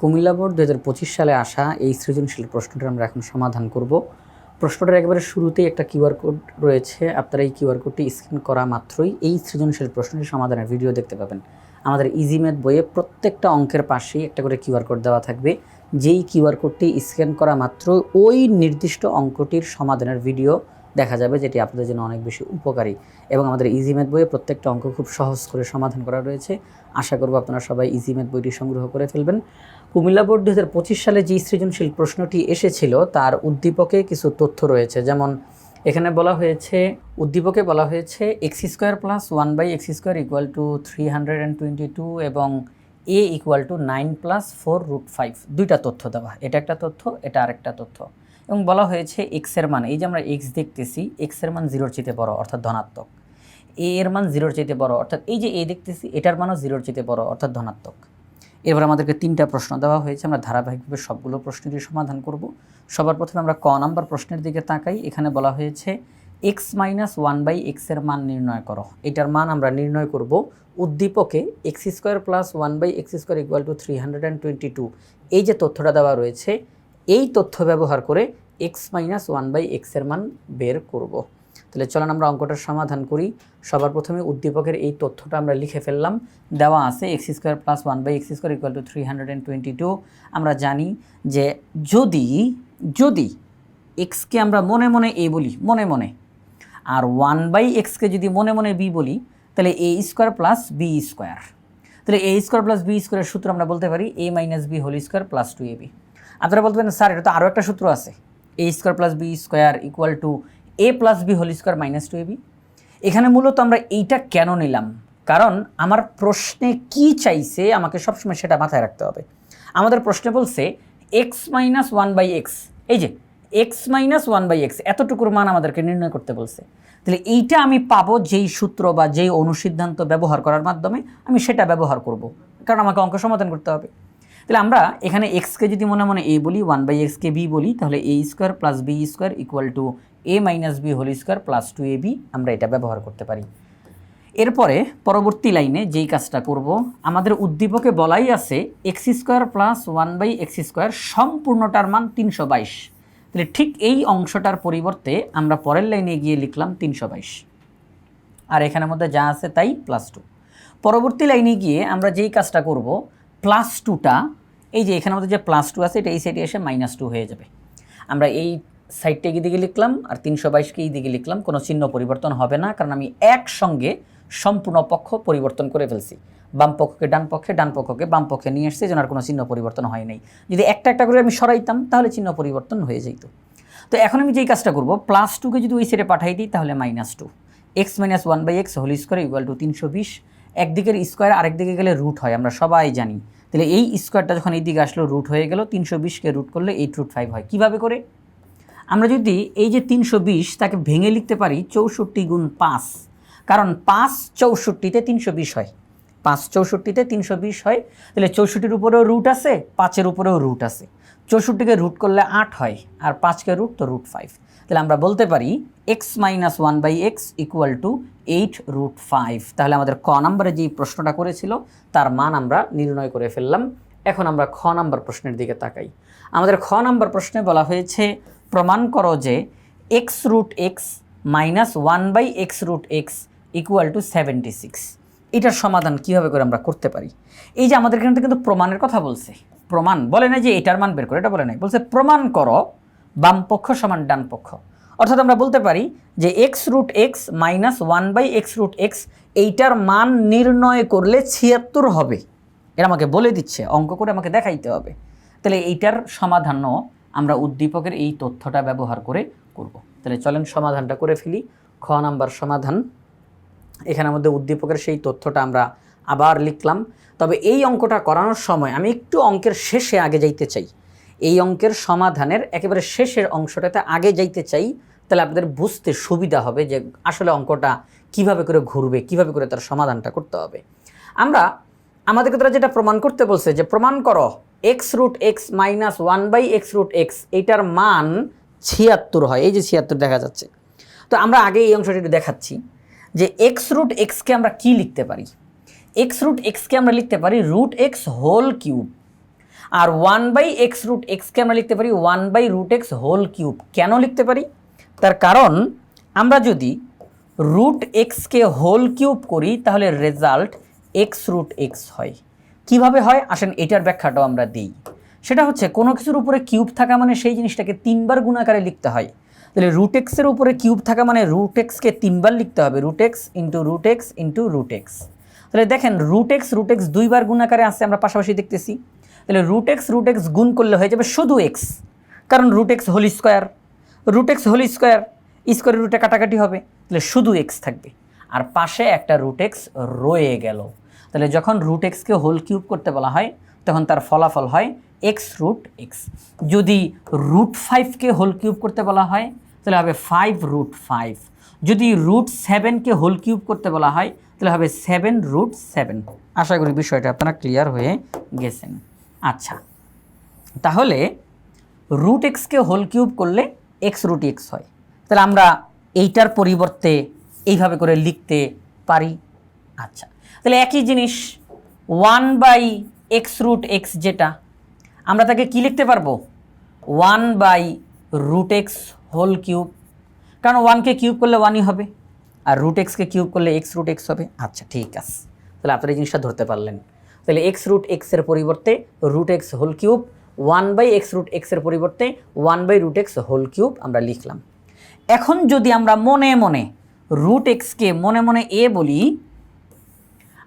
Comilla board দু হাজার পঁচিশ সালে আসা এই সৃজনশীল প্রশ্নটা আমরা এখন সমাধান করব। প্রশ্নটার একেবারে শুরুতেই একটা কিউআর কোড রয়েছে। আপনারা এই কিউআর কোডটি স্ক্যান করা মাত্রই এই সৃজনশীল প্রশ্নটি সমাধানের ভিডিও দেখতে পাবেন। আমাদের ইজি ম্যাথ বইয়ে প্রত্যেকটা অঙ্কের পাশেই একটা করে কিউআর কোড দেওয়া থাকবে। যেই কিউআর কোডটি স্ক্যান করা মাত্র ওই নির্দিষ্ট অঙ্কটির সমাধানের ভিডিও দেখা যাবে, যেটি আপনাদের জন্য অনেক বেশি উপকারী। এবং আমাদের ইজি ম্যাথ বইয়ে প্রত্যেকটা অঙ্ক খুব সহজ করে সমাধান করা রয়েছে। আশা করব আপনারা সবাই ইজি ম্যাথ বইটি সংগ্রহ করে ফেলবেন। কুমিল্লা বোর্ড দু হাজার পঁচিশ সালে যে সৃজনশীল প্রশ্নটি এসেছিল, তার উদ্দীপকে কিছু তথ্য রয়েছে। যেমন, এখানে বলা হয়েছে, উদ্দীপকে বলা হয়েছে x square plus one by x square equal to three hundred and twenty two এবং a equal to nine plus four root five দুইটা তথ্য দেওয়া। এটা একটা তথ্য, এটা আরেকটা তথ্য। এবং বলা হয়েছে এক্সের মান, এই যে আমরা এক্স দেখতেছি এক্সের মান জিরোর চেয়ে বড়, অর্থাৎ ধনাত্মক। এ এর মান জিরোর চাইতে বড়, অর্থাৎ এই যে এ দেখতেছি, এটার মানও জিরোর চাইতে বড়, অর্থাৎ ধনাত্মক। এবার আমাদেরকে তিনটা প্রশ্ন দেওয়া হয়েছে। আমরা ধারাবাহিকভাবে সবগুলো প্রশ্নেরই সমাধান করব। সবার প্রথমে আমরা ক নাম্বার প্রশ্নের দিকে তাকাই। এখানে বলা হয়েছে এক্স মাইনাস ওয়ান বাই এক্সের মান নির্ণয় করো। এটার মান আমরা নির্ণয় করব উদ্দীপকে x square plus one by x square equal to three hundred and twenty two এই যে তথ্যটা দেওয়া রয়েছে, এই তথ্য ব্যবহার করে এক্স মাইনাস ওয়ান বাই এক্সের মান বের করব। তাহলে চলেন আমরা অঙ্কটার সমাধান করি। সবার প্রথমে উদ্দীপকের এই তথ্যটা আমরা লিখে ফেললাম। দেওয়া আছে x square plus one by x square equal to three hundred and twenty two আমরা জানি যে যদি যদি এক্সকে আমরা মনে মনে এ বলি, মনে মনে, আর ওয়ান বাই এক্সকে যদি মনে মনে বি বলি, তাহলে a square plus b square তাহলে এ স্কোয়ার প্লাস বি স্কোয়ারের সূত্র আমরা বলতে পারি a minus b whole square plus two a b আপনারা বলতে পারেন, স্যার, এটা তো আরও একটা সূত্র আছে। A square plus b square equal to a plus b whole square minus two a b এখানে মূলত আমরা এইটা কেন নিলাম? কারণ আমার প্রশ্নে কি চাইছে আমাকে সবসময় সেটা মাথায় রাখতে হবে। আমাদের প্রশ্নে বলছে x minus one by x এই যে x minus one by x এতটুকুর মান আমাদেরকে নির্ণয় করতে বলছে। তাহলে এইটা আমি পাবো যেই সূত্র বা যেই অনুসিদ্ধান্ত ব্যবহার করার মাধ্যমে আমি সেটা ব্যবহার করব। কারণ আমাকে অঙ্ক সমাধান করতে হবে। তাহলে আমরা এখানে এক্সকে যদি মনে মনে এ বলি ওয়ান বাই এক্সকে বি বলি, তাহলে A square plus B square equal to A minus B whole square plus two A B আমরা এটা ব্যবহার করতে পারি। এরপরে পরবর্তী লাইনে যেই কাজটা করব, আমাদের উদ্দীপকে বলাই আছে X square plus one by X square সম্পূর্ণটার মান তিনশো বাইশ। তাহলে ঠিক এই অংশটার পরিবর্তে আমরা পরের লাইনে গিয়ে লিখলাম তিনশো বাইশ। আর এখানের মধ্যে যা আছে তাই প্লাস টু পরবর্তী লাইনে গিয়ে আমরা যেই কাজটা করব প্লাস টুটা এই যে এখানের মধ্যে যে প্লাস টু আছে, এটা এই সাইডে এসে মাইনাস টু হয়ে যাবে। আমরা এই সাইডটা এই দিকে লিখলাম, আর তিনশো বাইশকে এই দিকে লিখলাম, কোনো চিহ্ন পরিবর্তন হবে না, কারণ আমি একসঙ্গে সম্পূর্ণ পক্ষ পরিবর্তন করে ফেলছি। বাম পক্ষকে ডান পক্ষে, ডান পক্ষকে বাম পক্ষে নিয়ে এসছে যেন আর কোনো চিহ্ন পরিবর্তন হয় নাই। যদি একটা একটা করে আমি সরাইতাম, তাহলে চিহ্ন পরিবর্তন হয়ে যেত। তো এখন আমি যেই কাজটা করব প্লাস টুকে যদি ওই সাইডে পাঠাই দিই, তাহলে minus two X minus one by X whole square equal to তিনশো বিশ। একদিকের স্কোয়ার আরেক দিকে গেলে রুট হয়, আমরা সবাই জানি। তাহলে এই স্কোয়ারটা যখন এই দিকে আসলো রুট হয়ে গেল, তিনশো বিশকে রুট করলে এইট রুট ফাইভ হয়। কীভাবে করে? আমরা যদি এই যে তিনশো বিশ তাকে ভেঙে লিখতে পারি, চৌষট্টি গুণ পাঁচ, কারণ পাঁচ চৌষট্টিতে তিনশো বিশ হয়। পাঁচ চৌষট্টিতে তিনশো বিশ হয়, তাহলে চৌষট্টির উপরেও রুট আছে, পাঁচের উপরেও রুট আছে। চৌষট্টিকে রুট করলে আট হয়, আর পাঁচকে রুট তো রুট ফাইভ তাহলে আমরা বলতে পারি X minus one by X equal to eight root five তাহলে আমাদের ক নাম্বারে যেই প্রশ্নটা করেছিল, তার মান আমরা নির্ণয় করে ফেললাম। এখন আমরা খ নাম্বার প্রশ্নের দিকে তাকাই। আমাদের খ নাম্বার প্রশ্নে বলা হয়েছে, প্রমাণ করো যে X root X minus one by X root X equal to seventy six এটার সমাধান কীভাবে করে আমরা করতে পারি? এই যে আমাদের এখানে কিন্তু প্রমাণের কথা বলছে। প্রমাণ বলে না যে এটার মান বের করে, এটা বলে নাই। বলছে, প্রমাণ করো বাম পক্ষ সমান ডান পক্ষ। অর্থাৎ আমরা বলতে পারি যে X root X minus one by X root X এইটার মান নির্ণয় করলে ছিয়াত্তর হবে। এটা আমাকে বলে দিচ্ছে, অঙ্ক করে আমাকে দেখাইতে হবে। তাহলে এইটার সমাধানও আমরা উদ্দীপকের এই তথ্যটা ব্যবহার করে করব। তাহলে চলেন সমাধানটা করে ফেলি। খ নাম্বার সমাধান। এখানে আমাদের উদ্দীপকের সেই তথ্যটা আমরা আবার লিখলাম। তবে এই অঙ্কটা করানোর সময় আমি একটু অঙ্কের শেষে আগে যাইতে চাই। এই অঙ্কের সমাধানের একেবারে শেষের অংশটাতে আগে যাইতে চাই, তাহলে আপনাদের বুঝতে সুবিধা হবে যে আসলে অঙ্কটা কীভাবে করে ঘুরবে, কীভাবে করে তার সমাধানটা করতে হবে। আমরা, আমাদেরকে তারা যেটা প্রমাণ করতে বলছে যে প্রমাণ করো X root X minus one by X root X এইটার মান ছিয়াত্তর হয়, এই যে ছিয়াত্তর দেখা যাচ্ছে। তো আমরা আগে এই অংশটি একটু দেখাচ্ছি যে এক্স রুট এক্সকে আমরা কি লিখতে পারি? এক্স রুট এক্সকে আমরা লিখতে পারি রুট এক্স হোল কিউব আর ওয়ান বাই এক্স রুট এক্সকে আমরা লিখতে পারি? One by root X whole cube কেন লিখতে পারি? তার কারণ আমরা যদি রুট এক্সকে হোল কিউব করি, তাহলে রেজাল্ট এক্স রুট এক্স হয়। কীভাবে হয়? আসেন এটার ব্যাখ্যাটাও আমরা দিই। সেটা হচ্ছে, কোনো কিছুর উপরে কিউব থাকা মানে সেই জিনিসটাকে তিনবার গুণাকারে লিখতে হয়। তাহলে রুট এক্সের উপরে কিউব থাকা মানে রুট এক্সকে তিনবার লিখতে হবে। Root X into root X into root X তাহলে দেখেন রুট এক্স রুট এক্স দুইবার গুণাকারে আসছে আমরা পাশাপাশি দেখতেছি। তাহলে রুট এক্স রুট এক্স গুণ করলে হয়ে যাবে শুধু এক্স কারণ root X whole square root X whole square স্কোয়ারের রুটে কাটাকাটি হবে, তাহলে শুধু এক্স থাকবে। আর পাশে একটা রুট এক্স রয়ে গেল। তাহলে যখন রুট এক্সকে হোল কিউব করতে বলা হয়, তখন তার ফলাফল হয় এক্স রুট এক্স যদি রুট ফাইভকে হোল কিউব করতে বলা হয়, তাহলে হবে ফাইভ রুট ফাইভ যদি রুট সেভেনকে হোল কিউব করতে বলা হয়, তাহলে হবে সেভেন রুট সেভেন আশা করি বিষয়টা আপনারা ক্লিয়ার হয়ে গেছেন। আচ্ছা। তাহলে রুট এক্সকে হোল কিউব করলে এক্স রুট এক্স হয়। তাহলে আমরা এইটার পরিবর্তে এইভাবে করে লিখতে পারি। আচ্ছা। তাহলে একই জিনিস one by X root X যেটা, আমরা তাকে কি লিখতে পারব? One by root X whole cube কারণ ওয়ানকে কিউব করলে ওয়ানই হবে, আর রুট এক্সকে কিউব করলে এক্স রুট এক্স হবে। আচ্ছা ঠিক আছে। তাহলে আপনারা এই জিনিসটা ধরতে পারলেন। তাহলে এক্স রুট এক্সের পরিবর্তে root X whole cube one by X root এক্সের পরিবর্তে one by root X whole cube আমরা লিখলাম। এখন যদি আমরা মনে মনে রুট এক্সকে মনে মনে এ বলি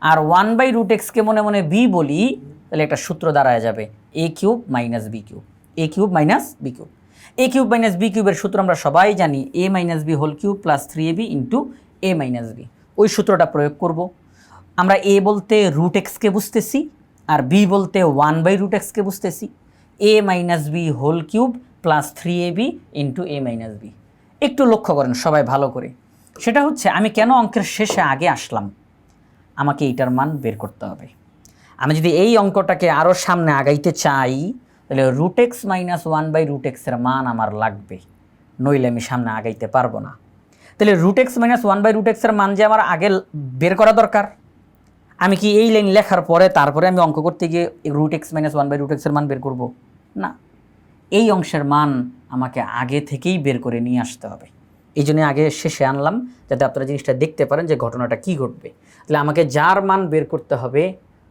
আর ওয়ান বাই রুট এক্সকে মনে মনে বি বলি, তাহলে একটা সূত্র দাঁড়ায় যাবে A cube minus B cube A cube minus B cube A cube minus B কিউবের সূত্র আমরা সবাই জানি A minus B whole cube plus three A B into A minus B ওই সূত্রটা প্রয়োগ করব। আমরা এ বলতে রুট এক্সকে বুঝতেছি আর বি বলতে ওয়ান বাই রুট এক্সকে বুঝতেছি। A minus B whole cube plus three A B into A minus B একটু লক্ষ্য করেন সবাই ভালো করে। সেটা হচ্ছে আমি কেন অঙ্কের শেষে আগে আসলাম? আমাকে এইটার মান বের করতে হবে। আমি যদি এই অঙ্কটাকে আরও সামনে আগাইতে চাই, তাহলে root X minus one by root এক্সের মান আমার লাগবে। নইলে আমি সামনে আগাইতে পারব না। তাহলে root X minus one by root এক্সের মান যে আমার আগে বের করা দরকার। আমি কি এই লাইন লেখার পরে তারপরে আমি অঙ্ক করতে গিয়ে root X minus one by root এক্সের মান বের করব? না। এই অংশের মান আমাকে আগে থেকেই বের করে নিয়ে আসতে হবে। এই জন্য আগে শেষে আনলাম, যাতে আপনারা জিনিসটা দেখতে পারেন যে ঘটনাটা কি ঘটবে। তাহলে আমাকে যার মান বের করতে হবে,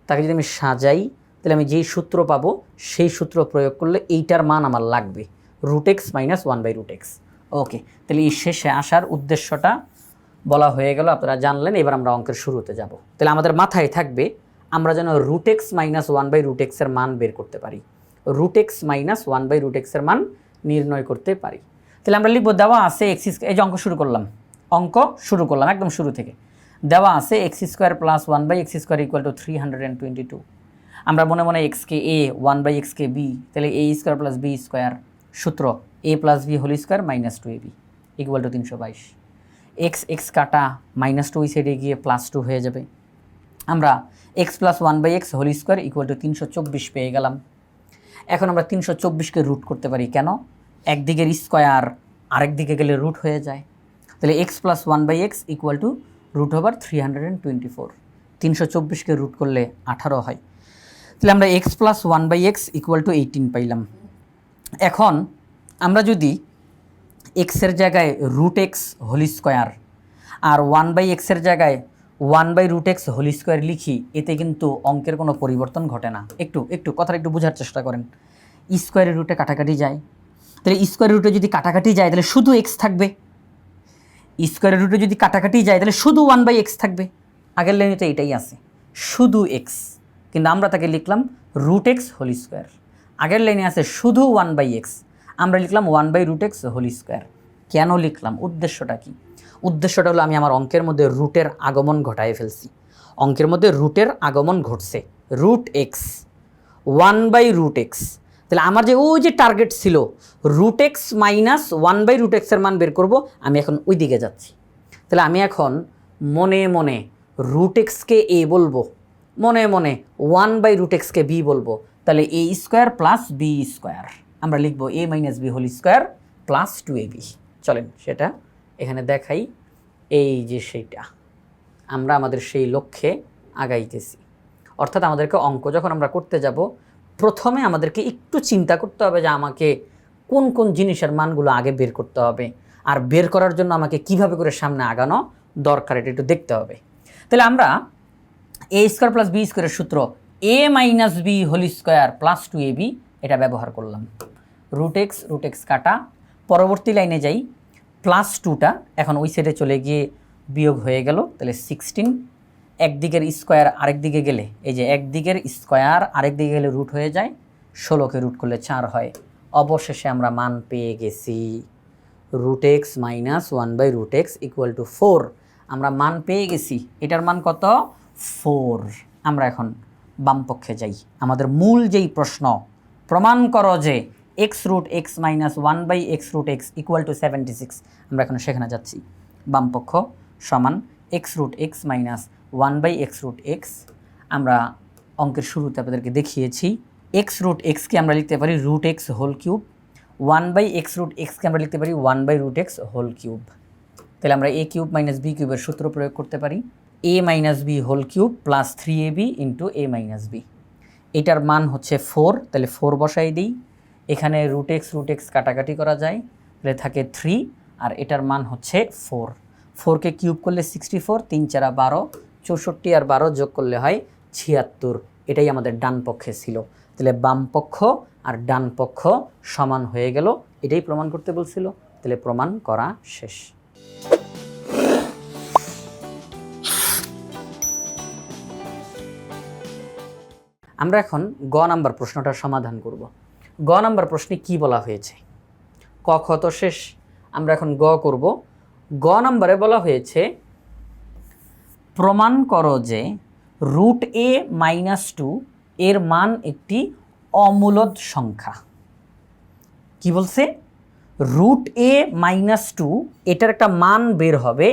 তাকে যদি আমি সাজাই, তাহলে আমি যেই সূত্র পাবো, সেই সূত্র প্রয়োগ করলে এইটার মান আমার লাগবে। Root X minus one by root X okay তাহলে এই শেষে আসার উদ্দেশ্যটা বলা হয়ে গেল, আপনারা জানলেন, এবার আমরা অঙ্কের শুরুতে যাব। তাহলে আমাদের মাথায় থাকবে, আমরা যেন root X minus one by root এক্সের মান বের করতে পারি। Root X minus one by root এক্সের মান নির্ণয় করতে পারি। তাহলে আমরা লিখব, দেওয়া আছে এক্স এই যে অঙ্ক শুরু করলাম, অঙ্ক শুরু করলাম একদম শুরু থেকে। দেওয়া আছে X square plus one by X square equal to three hundred and twenty two আমরা মনে মনে এক্সকে এ ওয়ান বাই এক্সকে বি তাহলে A square plus B square সূত্র A plus B whole square minus two A B equal to তিনশো বাইশ। X x কাটা মাইনাস টু ওই সাইডে গিয়ে প্লাস টু হয়ে যাবে। আমরা X plus one by X whole square equal to তিনশো চব্বিশ পেয়ে গেলাম। এখন আমরা তিনশো চব্বিশকে রুট করতে পারি কেন? একদিকের স্কোয়ার আরেক দিকে গেলে রুট হয়ে যায়। তাহলে X plus one by X equal to root over three hundred and twenty four তিনশো চব্বিশকে রুট করলে আঠারো হয়। তাহলে আমরা X plus one by X equal to eighteen পাইলাম। এখন আমরা যদি এক্সের জায়গায় রুট এক্স হোল স্কোয়ার আর ওয়ান বাই এক্সের জায়গায় one by root X whole square লিখি, এতে কিন্তু অঙ্কের কোনো পরিবর্তন ঘটে না। একটু একটু, কথাটা একটু বোঝার চেষ্টা করেন। স্কোয়ারের রুটে কাটাকাটি যায়। তাহলে স্কোয়ারের রুটে যদি কাটাকাটি যায়, তাহলে শুধু এক্স থাকবে। স্কোয়ারের রুটে যদি কাটাকাটি যায়, তাহলে শুধু ওয়ান বাই এক্স থাকবে। আগের লাইনে তো এটাই আছে। শুধু এক্স কিন্তু আমরা তাকে লিখলাম রুট এক্স হোল স্কোয়ার আগের লাইনে আছে শুধু ওয়ান বাই এক্স আমরা লিখলাম one by root X whole square কেন লিখলাম? উদ্দেশ্যটা কি? উদ্দেশ্যটা হলো আমি আমার অঙ্কের মধ্যে রুটের আগমন ঘটায় ফেলছি। অঙ্কের মধ্যে রুটের আগমন ঘটছে। Root X one by root X তাহলে আমার যে ওই যে টার্গেট ছিল root X minus one by root এক্সের মান বের করব, আমি এখন ওই দিকে যাচ্ছি। তাহলে আমি এখন মনে মনে রুট এক্সকে এ বলব, মনে মনে ওয়ান বাই রুট এক্সকে বি বলব, তাহলে A square plus B square আমরা লিখব A minus B whole square plus two A B চলেন সেটা এখানে দেখাই। এই যে সেইটা, আমরা আমাদের সেই লক্ষ্যে আগাইতেছি। অর্থাৎ আমাদেরকে অঙ্ক যখন আমরা করতে যাব, প্রথমে আমাদেরকে একটু চিন্তা করতে হবে যে আমাকে কোন কোন জিনিসের মানগুলো আগে বের করতে হবে, আর বের করার জন্য আমাকে কীভাবে করে সামনে আগানো দরকার, এটা একটু দেখতে হবে। তাহলে আমরা এ স্কোয়ার প্লাস বি স্কোয়ারের সূত্র A minus B whole square plus two A B এটা ব্যবহার করলাম। রুট এক্স রুট এক্স কাটা। পরবর্তী লাইনে যাই। প্লাস টুটা, এখন ওই সাইডে চলে গিয়ে বিয়োগ হয়ে গেল, তাহলে সিক্সটিন একদিকের স্কোয়ার আরেক দিকে গেলে, এই যে একদিকের স্কোয়ার আরেক দিকে গেলে রুট হয়ে যায়, ষোলোকে রুট করলে চার হয়। অবশেষে আমরা মান পেয়ে গেছি। Root X minus one by root X equal to four আমরা মান পেয়ে গেছি। এটার মান কত? ফোর আমরা এখন বামপক্ষে যাই। আমাদের মূল যেই প্রশ্ন প্রমাণ করো যে X root X minus one by X root X equal to seventy six আমরা এখন সেখানে যাচ্ছি। বাম পক্ষ সমান X root X minus one by X root X আমরা অঙ্কের শুরুতে আপনাদেরকে দেখিয়েছি। এক্স রুট এক্সকে আমরা লিখতে পারি root X whole cube one by X root এক্সকে আমরা লিখতে পারি one by root X whole cube তাহলে আমরা এ কিউব মাইনাস বি কিউবের সূত্র প্রয়োগ করতে পারি। A minus B whole cube plus three A B into A minus B এটার মান হচ্ছে ফোর তাহলে ফোর বসাই দিই। এখানে রুট এক্স রুট এক্স কাটাকাটি করা যায়, তাহলে থাকে থ্রি আর এটার মান হচ্ছে ফোর ফোরকে কিউব করলে সিক্সটি ফোর তিন চারা বারো, চৌষট্টি আর বারো যোগ করলে হয় ছিয়াত্তর। এটাই আমাদের ডান পক্ষে ছিল। তাহলে বাম পক্ষ আর ডান পক্ষ সমান হয়ে গেল। এটাই প্রমাণ করতে বলছিল। তাহলে প্রমাণ করা শেষ। আমরা এখন গ নাম্বার প্রশ্নটার সমাধান করব। গ নাম্বার প্রশ্নে কি বলা হয়েছে? ক খ তো শেষ। আমরা এখন গ করব। গ নাম্বারে বলা হয়েছে, প্রমাণ করো যে রুট এ মাইনাস টু এর মান একটি অমূলদ সংখ্যা। কি বলছে? রুট এ মাইনাস টু এটার একটা মান বের হবে,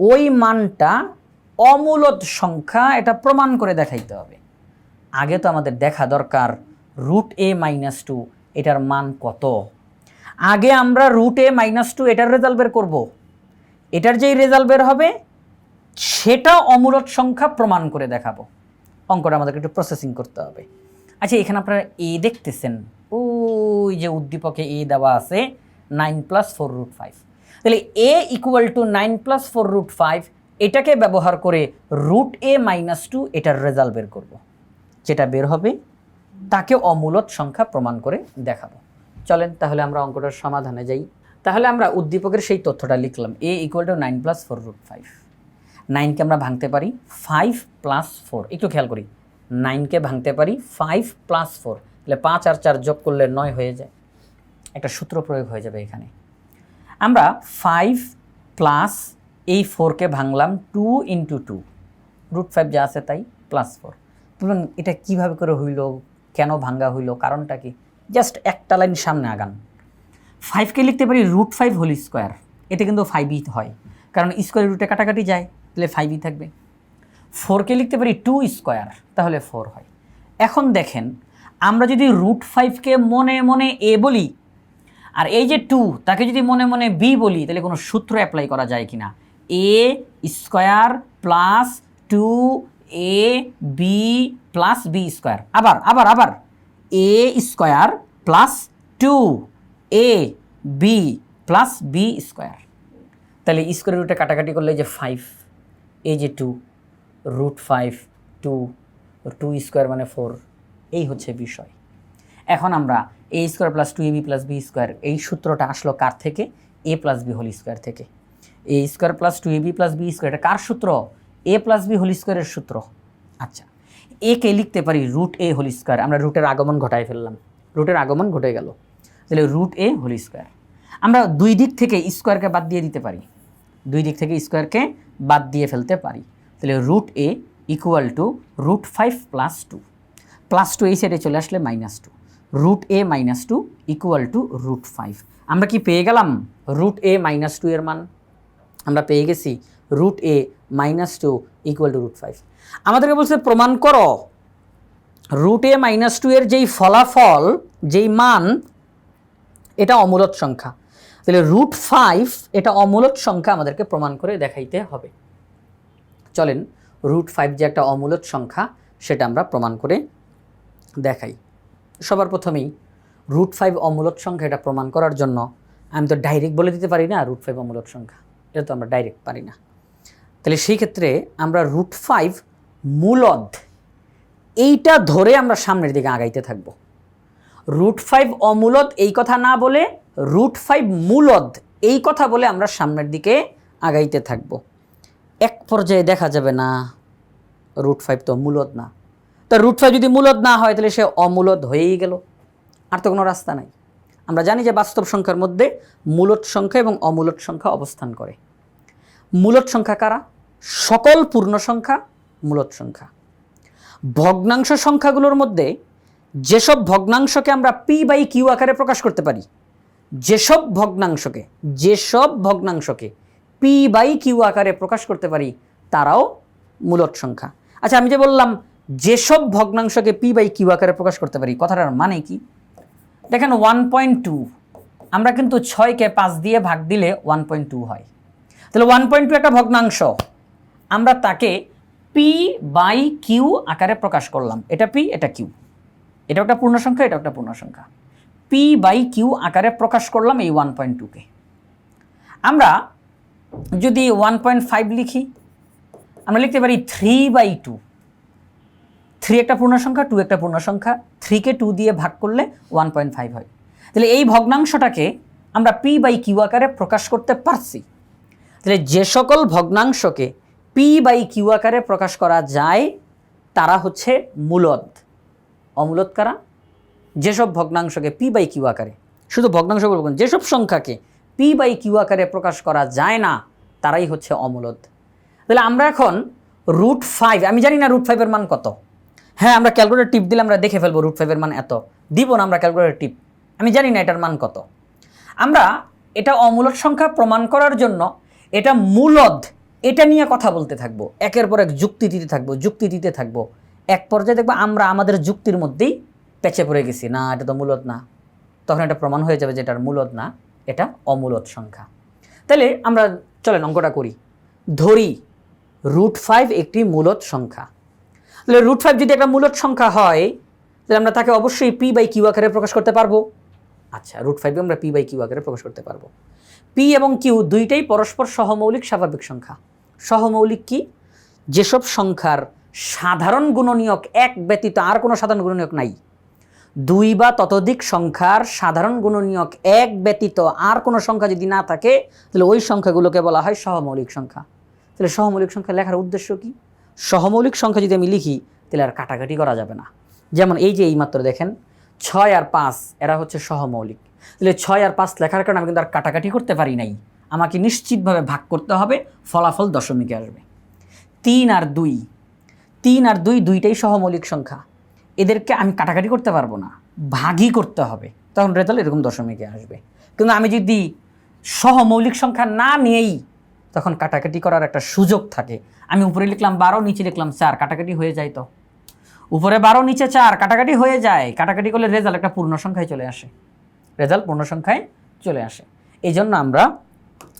ওই মানটা অমূলদ সংখ্যা, এটা প্রমাণ করে দেখাইতে হবে। আগে তো আমাদের দেখা দরকার রুট এ মাইনাস টু এটার মান কত? আগে আমরা রুট এ মাইনাস টু এটার রেজাল্ট বের করব। এটার যেই রেজাল্ট বের হবে, সেটা অমূলদ সংখ্যা প্রমাণ করে দেখাবো। অঙ্কটা আমাদেরকে একটু প্রসেসিং করতে হবে। আচ্ছা এখানে আপনারা এ দেখতেছেন। ওই যে উদ্দীপকে এ দেওয়া আছে nine plus four root five তাহলে A equal to nine plus four root five এটাকে ব্যবহার করে রুট এ মাইনাস টু এটার রেজাল্ট বের করব। যেটা বের হবে, তাকে অমূলত সংখ্যা প্রমাণ করে দেখাবো। চলেন তাহলে আমরা অঙ্কটার সমাধানে যাই। তাহলে আমরা উদ্দীপকের সেই তথ্যটা লিখলাম A equal to nine plus four root five নাইনকে আমরা ভাঙতে পারি ফাইভ প্লাস ফোর একটু খেয়াল করি নাইনকে ভাঙতে পারি ফাইভ প্লাস ফোর তাহলে পাঁচ আর চার যোগ করলে নয় হয়ে যায়। একটা সূত্র প্রয়োগ হয়ে যাবে এখানে। আমরা ফাইভ প্লাস এই ফোরকে ভাঙলাম two into two root five যা আছে তাই প্লাস ফোর বলুন, এটা কীভাবে করে হইল? কেন ভাঙ্গা হইল? কারণটা কি? জাস্ট একটা লাইন সামনে আগান। ফাইভকে লিখতে পারি রুট ফাইভ হোল স্কোয়ার এতে কিন্তু ফাইভই হয়। কারণ স্কোয়ার রুটে কাটাকাটি যায়, তাহলে ফাইভই থাকবে। ফোরকে লিখতে পারি টু স্কোয়ার তাহলে ফোর হয়। এখন দেখেন, আমরা যদি রুট ফাইভকে মনে মনে এ বলি, আর এই যে টু তাকে যদি মনে মনে বি বলি, তাহলে কোনো সূত্র অ্যাপ্লাই করা যায় কি না A square plus two A B plus B square আবার আবার আবার। A square plus two A B plus B square তাহলে স্কোয়ার রুটে কাটাকাটি করলে যে ফাইভ এই যে two root five two two square মানে ফোর এই হচ্ছে বিষয়। এখন আমরা A square plus two A B plus B square এই সূত্রটা আসলো কার থেকে? A plus B whole square থেকে। A square plus two A B plus B square এটা কার সূত্র? এ প্লাস বি হোল স্কোয়ারের সূত্র। আচ্ছা একে লিখতে পারি রুট এ হোল স্কোয়ার আমরা রুটের আগমন ঘটায় ফেললাম। রুটের আগমন ঘটে গেল। তাহলে রুট এ হোল স্কোয়ার আমরা দুই দিক থেকে স্কোয়ারকে বাদ দিয়ে দিতে পারি। দুই দিক থেকে স্কোয়ারকে বাদ দিয়ে ফেলতে পারি। তাহলে root A equal to root five plus two plus two এই সাইডে চলে আসলে minus two root A minus two equal to root five আমরা কি পেয়ে গেলাম? রুট এ মাইনাস টু এর মান। আমরা পেয়ে গেছি root A minus two equal to root five আমাদেরকে বলছে, প্রমাণ করো। রুট এ মাইনাস টু এর যেই ফলাফল, যেই মান, এটা অমূলদ সংখ্যা। তাহলে রুট ফাইভ এটা অমূলদ সংখ্যা আমাদেরকে প্রমাণ করে দেখাইতে হবে। চলেন রুট ফাইভ যে একটা অমূলদ সংখ্যা, সেটা আমরা প্রমাণ করে দেখাই। সবার প্রথমেই রুট ফাইভ অমূলক সংখ্যা এটা প্রমাণ করার জন্য, আমি তো ডাইরেক্ট বলে দিতে পারি না রুট ফাইভ অমূলক সংখ্যা। এটা তো আমরা ডাইরেক্ট পারি না। তাহলে সেই ক্ষেত্রে আমরা রুট ফাইভ মূলদ এইটা ধরে আমরা সামনের দিকে আগাইতে থাকব। রুট ফাইভ অমূলদ এই কথা না বলে রুট ফাইভ মূলদ এই কথা বলে আমরা সামনের দিকে আগাইতে থাকব। এক পর্যায়ে দেখা যাবে না রুট ফাইভ তো মূলদ না। তা রুট ফাইভ যদি মূলদ না হয়, তাহলে সে অমূলদ হয়েই গেল। আর তো কোনো রাস্তা নাই। আমরা জানি যে বাস্তব সংখ্যার মধ্যে মূলদ সংখ্যা এবং অমূলদ সংখ্যা অবস্থান করে। মূলদ সংখ্যা কারা? সকল পূর্ণ সংখ্যা মূলত সংখ্যা। ভগ্নাংশ সংখ্যাগুলোর মধ্যে যেসব ভগ্নাংশকে আমরা পি বাই কিউ আকারে প্রকাশ করতে পারি, যেসব ভগ্নাংশকে যেসব ভগ্নাংশকে পি বাই কিউ আকারে প্রকাশ করতে পারি, তারাও মূলত সংখ্যা। আচ্ছা আমি যে বললাম যেসব ভগ্নাংশকে পি বাই কিউ আকারে প্রকাশ করতে পারি, কথাটার মানে কি? দেখেন ওয়ান পয়েন্ট টু আমরা কিন্তু ছয়কে পাঁচ দিয়ে ভাগ দিলে ওয়ান পয়েন্ট টু হয়। তাহলে ওয়ান পয়েন্ট টু একটা ভগ্নাংশ। আমরা তাকে পি বাই কিউ আকারে প্রকাশ করলাম। এটা পি এটা কিউ এটা একটা পূর্ণ সংখ্যা এটা একটা পূর্ণ সংখ্যা পি বাই কিউ আকারে প্রকাশ করলাম এই ওয়ান পয়েন্ট টুকে আমরা যদি ওয়ান পয়েন্ট ফাইভ লিখি, আমরা লিখতে পারি থ্রি বাই টু থ্রি একটা পূর্ণ সংখ্যা টু একটা পূর্ণ সংখ্যা থ্রিকে টু দিয়ে ভাগ করলে ওয়ান পয়েন্ট ফাইভ হয়। তাহলে এই ভগ্নাংশটাকে আমরা পি বাই কিউ আকারে প্রকাশ করতে পারছি। তাহলে যে সকল ভগ্নাংশকে পি বাই কিউ আকারে প্রকাশ করা যায়, তারা হচ্ছে মূলদ। অমূলত কারা? যেসব ভগ্নাংশকে পি বাই কিউ আকারে, শুধু ভগ্নাংশ বলব যেসব সংখ্যাকে পি বাই কিউ আকারে প্রকাশ করা যায় না, তারাই হচ্ছে অমূলদ। তাহলে আমরা এখন রুট ফাইভ আমি জানি না রুট ফাইভের মান কত। হ্যাঁ আমরা ক্যালকুলেটর টিপ দিলে আমরা দেখে ফেলব রুট ফাইভের মান এত। দিব না আমরা ক্যালকুলেটর টিপ আমি জানি না এটার মান কত। আমরা এটা অমূলত সংখ্যা প্রমাণ করার জন্য এটা মূলদ এটা নিয়ে কথা বলতে থাকব, একের পর এক যুক্তি দিতে থাকব, যুক্তি দিতে থাকব। এক পর্যায়ে দেখব আমরা আমাদের যুক্তির মধ্যেই পেঁচে পড়ে গেছি। না, এটা তো মূলত না। তখন এটা প্রমাণ হয়ে যাবে যে এটার মূলদ না, এটা অমূলত সংখ্যা। তাহলে আমরা চলেন অঙ্কটা করি। ধরি রুট ফাইভ একটি মূলত সংখ্যা। তাহলে রুট ফাইভ যদি একটা মূলত সংখ্যা হয়, তাহলে আমরা তাকে অবশ্যই পি বাই কিউ আকারে প্রকাশ করতে পারব। আচ্ছা রুট ফাইভে আমরা পি বাই কিউ আকারে প্রকাশ করতে পারব। পি এবং কিউ দুইটাই পরস্পর সহমৌলিক স্বাভাবিক সংখ্যা। সহমৌলিক কি? যেসব সংখ্যার সাধারণ গুণনীয়ক এক ব্যতীত আর কোনো সাধারণ গুণনীয়ক নাই। দুই বা ততোধিক সংখ্যার সাধারণ গুণনীয়ক এক ব্যতীত আর কোনো সংখ্যা যদি না থাকে, তাহলে ওই সংখ্যাগুলোকে বলা হয় সহমৌলিক সংখ্যা। তাহলে সহমৌলিক সংখ্যা লেখার উদ্দেশ্য কি? সহমৌলিক সংখ্যা যদি আমি লিখি, তাহলে আর কাটাকাটি করা যাবে না। যেমন এই যে এইমাত্র দেখেন, ছয় আর পাঁচ, এরা হচ্ছে সহমৌলিক। তাহলে ছয় আর পাঁচ লেখার কারণে আমি কিন্তু আর কাটাকাটি করতে পারি নাই। আমাকে নিশ্চিতভাবে ভাগ করতে হবে, ফলাফল দশমিকে আসবে। তিন আর দুই। তিন আর দুই দুইটাই সহমৌলিক সংখ্যা। এদেরকে আমি কাটাকাটি করতে পারব না, ভাগই করতে হবে। তখন রেজাল্ট এরকম দশমিকে আসবে। কিন্তু আমি যদি সহমৌলিক সংখ্যা না নিয়েই তখন কাটাকাটি করার একটা সুযোগ থাকে। আমি উপরে লিখলাম বারো, নিচে লিখলাম চার, কাটাকাটি হয়ে যায় তো। উপরে বারো, নিচে চার, কাটাকাটি হয়ে যায়। কাটাকাটি করলে রেজাল্ট একটা পূর্ণ সংখ্যায় চলে আসে। রেজাল্ট পূর্ণ সংখ্যায় চলে আসে। এই জন্য আমরা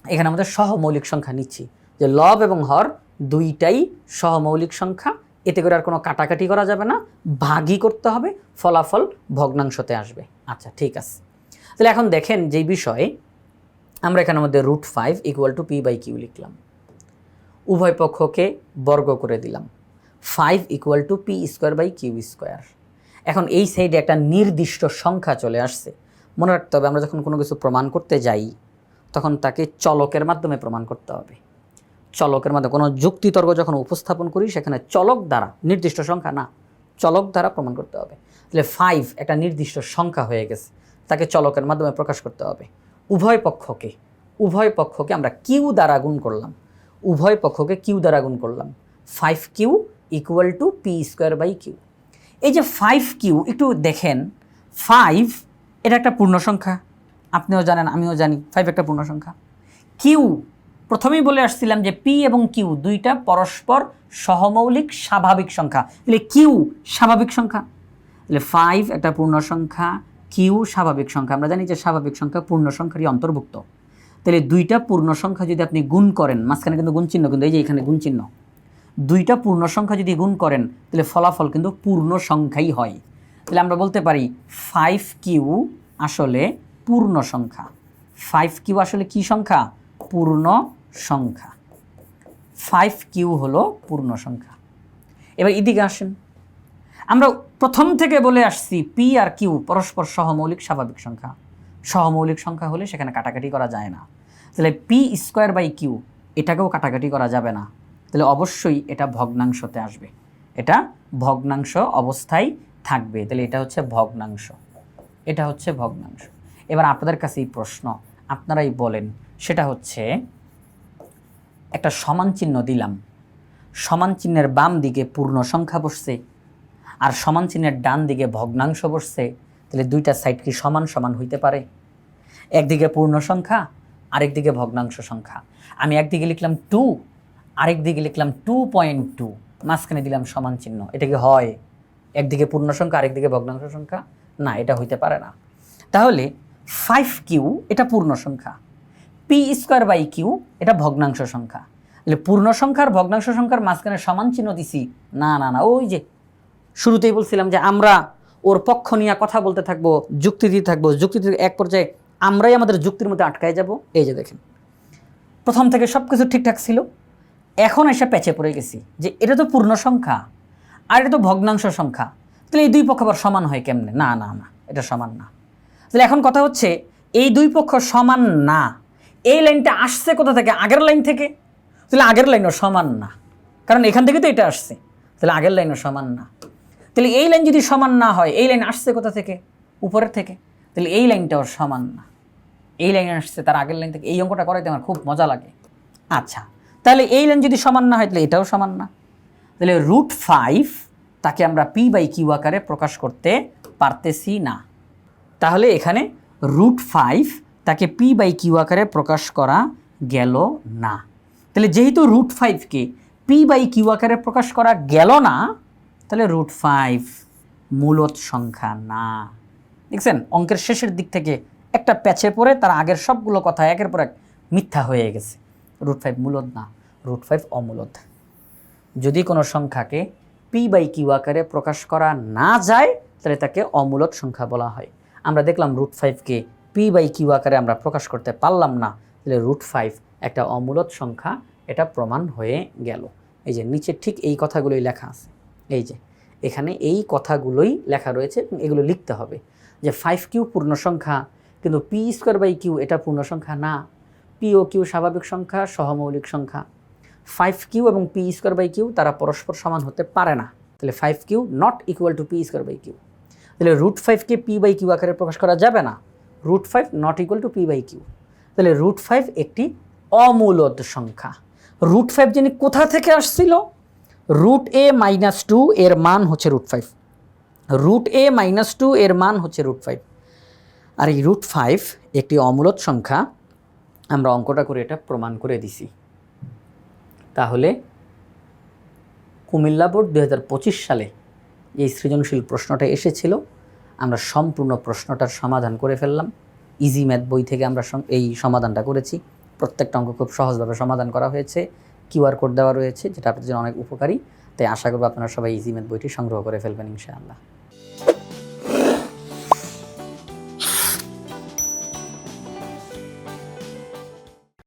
এখানে আমাদের সহমৌলিক সংখ্যা নিচ্ছি। যে লব এবং হর দুইটাই সহমৌলিক সংখ্যা। এতে করে আর কোনো কাটাকাটি করা যাবে না। ভাগই করতে হবে। ফলাফল ভগ্নাংশতে আসবে। আচ্ছা ঠিক আছে। তাহলে এখন দেখেন যেই বিষয়ে, আমরা এখানের মধ্যে root five equal to P by Q লিখলাম। উভয় পক্ষকে বর্গ করে দিলাম। Five equal to P square by Q square এখন এই সাইডে একটা নির্দিষ্ট সংখ্যা চলে আসছে। মনে রাখতে হবে, আমরা যখন কোনো কিছু প্রমাণ করতে যাই তখন তাকে চলকের মাধ্যমে প্রমাণ করতে হবে। চলকের মাধ্যমে কোনো যুক্তিতর্ক যখন উপস্থাপন করি, সেখানে চলক দ্বারা নির্দিষ্ট সংখ্যা না, চলক দ্বারা প্রমাণ করতে হবে। তাহলে ফাইভ একটা নির্দিষ্ট সংখ্যা হয়ে গেছে, তাকে চলকের মাধ্যমে প্রকাশ করতে হবে। উভয় পক্ষকে উভয় পক্ষকে আমরা কিউ দ্বারা গুণ করলাম। উভয় পক্ষকে কিউ দ্বারা গুণ করলাম। Five Q equal to P square by Q এই যে ফাইভ কিউ, একটু দেখেন ফাইভ এটা একটা পূর্ণ সংখ্যা আপনিও জানেন, আমিও জানি ফাইভ একটা পূর্ণ সংখ্যা। কিউ, প্রথমেই বলে আসছিলাম যে পি এবং কিউ দুইটা পরস্পর সহমৌলিক স্বাভাবিক সংখ্যা। তাহলে কিউ স্বাভাবিক সংখ্যা? তাহলে ফাইভ একটা পূর্ণ সংখ্যা, কিউ স্বাভাবিক সংখ্যা। আমরা জানি যে স্বাভাবিক সংখ্যা পূর্ণ সংখ্যারই অন্তর্ভুক্ত। তাহলে দুইটা পূর্ণ সংখ্যা যদি আপনি গুণ করেন, মাঝখানে কিন্তু গুণ চিহ্ন, কিন্তু এই যে এখানে গুণ চিহ্ন। দুইটা পূর্ণ সংখ্যা যদি গুণ করেন, তাহলে ফলাফল কিন্তু পূর্ণ সংখ্যাই হয়। তাহলে আমরা বলতে পারি ফাইভ কিউ আসলে পূর্ণ সংখ্যা। ফাইভ কিউ আসলে কি সংখ্যা? পূর্ণ সংখ্যা। ফাইভ কিউ হলো পূর্ণ সংখ্যা। এবার এদিকে আসেন। আমরা প্রথম থেকে বলে আসছি পি আর কিউ পরস্পর সহমৌলিক স্বাভাবিক সংখ্যা। সহমৌলিক সংখ্যা হলে সেখানে কাটাকাটি করা যায় না। তাহলে পি স্কোয়ার বাই কিউ এটাকেও কাটাকাটি করা যাবে না। তাহলে অবশ্যই এটা ভগ্নাংশতে আসবে। এটা ভগ্নাংশ অবস্থায় থাকবে। তাহলে এটা হচ্ছে ভগ্নাংশ। এটা হচ্ছে ভগ্নাংশ। এবার আপনাদের কাছে এই প্রশ্ন। আপনারাই বলেন। সেটা হচ্ছে, একটা সমান চিহ্ন দিলাম। সমান চিহ্নের বাম দিকে পূর্ণ সংখ্যা বসছে আর সমান চিহ্নের ডান দিকে ভগ্নাংশ বসছে। তাহলে দুইটা সাইড কি সমান সমান হইতে পারে? একদিকে পূর্ণ সংখ্যা আরেক দিকে ভগ্নাংশ সংখ্যা। আমি একদিকে লিখলাম টু আরেক দিকে লিখলাম টু পয়েন্ট টু। মাঝখানে দিলাম সমান চিহ্ন। এটা কি হয়? একদিকে পূর্ণ সংখ্যা, আরেকদিকে ভগ্নাংশ সংখ্যা? না, এটা হইতে পারে না। তাহলে ফাইভ কিউ, এটা পূর্ণ সংখ্যা। পি স্কোয়ার বাই কিউ, এটা ভগ্নাংশ সংখ্যা। তাহলে পূর্ণ সংখ্যার, ভগ্নাংশ সংখ্যার মাঝখানে সমান চিহ্ন দিছি। না না না, ওই যে শুরুতেই বলছিলাম যে আমরা ওর পক্ষ নিয়ে কথা বলতে থাকব, যুক্তি দিতে থাকব, যুক্তি দিতে এক পর্যায়ে আমরাই আমাদের যুক্তির মধ্যে আটকায় যাব। এই যে দেখেন। প্রথম থেকে সব কিছু ঠিকঠাক ছিল। এখন এসে প্যাচে পড়ে গেছি যে এটা তো পূর্ণ সংখ্যা আর এটা তো ভগ্নাংশ সংখ্যা। তাহলে এই দুই পক্ষ আবার সমান হয় কেমনে? না না না, এটা সমান না। তাহলে এখন কথা হচ্ছে, এই দুই পক্ষ সমান না। এই লাইনটা আসছে কোথা থেকে? আগের লাইন থেকে? তাহলে আগের লাইনও সমান না। কারণ এখান থেকে তো এটা আসছে। তাহলে আগের লাইনও সমান না। তাহলে এই লাইন যদি সমান না হয়, এই লাইন আসছে কোথা থেকে? উপরের থেকে। তাহলে এই লাইনটাও সমান না। এই লাইন আসছে তার আগের লাইন থেকে। এই অঙ্কটা করাইতে আমার খুব মজা লাগে। আচ্ছা তাহলে এই লাইন যদি সমান না হয়, তাহলে এটাও সমান না। তাহলে রুট ফাইভ তাকে আমরা পি বাই কিউ আকারে প্রকাশ করতে পারতেছি না। তাহলে এখানে রুট ফাইভ তাকে পি বাই কিউ আকারে প্রকাশ করা গেল না। তাহলে যেহেতু রুট ফাইভকে পি বাই কিউ আকারে প্রকাশ করা গেল না, তাহলে রুট ফাইভ মূলত সংখ্যা না। দেখছেন? অঙ্কের শেষের দিক থেকে একটা প্যাচে পড়ে তার আগের সবগুলো কথা একের পর এক মিথ্যা হয়ে গেছে। রুট ফাইভ মূলত না রুট ফাইভ অমূলত। যদি কোনো সংখ্যাকে পি বাই কিউ আকারে প্রকাশ করা না যায়, তাহলে তাকে অমূলত সংখ্যা বলা হয়। আমরা দেখলাম রুট ফাইভকে পি বাই কিউ আকারে আমরা প্রকাশ করতে পারলাম না। তাহলে রুট ফাইভ একটা অমূলত সংখ্যা, এটা প্রমাণ হয়ে গেল। এই যে নিচে ঠিক এই কথাগুলোই লেখা আছে। এই যে এখানে এই কথাগুলোই লেখা রয়েছে এগুলো লিখতে হবে যে ফাইভ কিউ পূর্ণ সংখ্যা, কিন্তু পি স্কোয়ার বাই কিউ এটা পূর্ণ সংখ্যা না। পি ও কিউ স্বাভাবিক সংখ্যা, সহমৌলিক সংখ্যা। ফাইভ কিউ এবং পি স্কোয়ার বাই কিউ তারা পরস্পর সমান হতে পারে না। তাহলে five Q not equal to P square by Q তাহলে রুট ফাইভকে পি বাই কিউ আকারে প্রকাশ করা যাবে না। Root five not equal to P by Q তাহলে রুট ফাইভ একটি অমূলত সংখ্যা। রুট ফাইভ যিনি কোথা থেকে আসছিল? রুট এ মাইনাস টু এর মান হচ্ছে root five root A minus two এর মান হচ্ছে রুট ফাইভ আর এই রুট ফাইভ একটি অমূলত সংখ্যা। আমরা অঙ্কটা করে এটা প্রমাণ করে দিছি। তাহলে কুমিল্লা বোর্ড দু হাজার পঁচিশ সালে এই সৃজনশীল প্রশ্নটা এসেছিল, আমরা সম্পূর্ণ প্রশ্নটার সমাধান করে ফেললাম। ইজি ম্যাথ বই থেকে আমরা এই সমাধানটা করেছি। প্রত্যেকটা অঙ্ক খুব সহজভাবে সমাধান করা হয়েছে। কিউআর কোড দেওয়া রয়েছে, যেটা আপনাদের জন্য অনেক উপকারী। তাই আশা করব আপনারা সবাই ইজি ম্যাথ বইটি সংগ্রহ করে ফেলবেন, ইনশাআল্লাহ।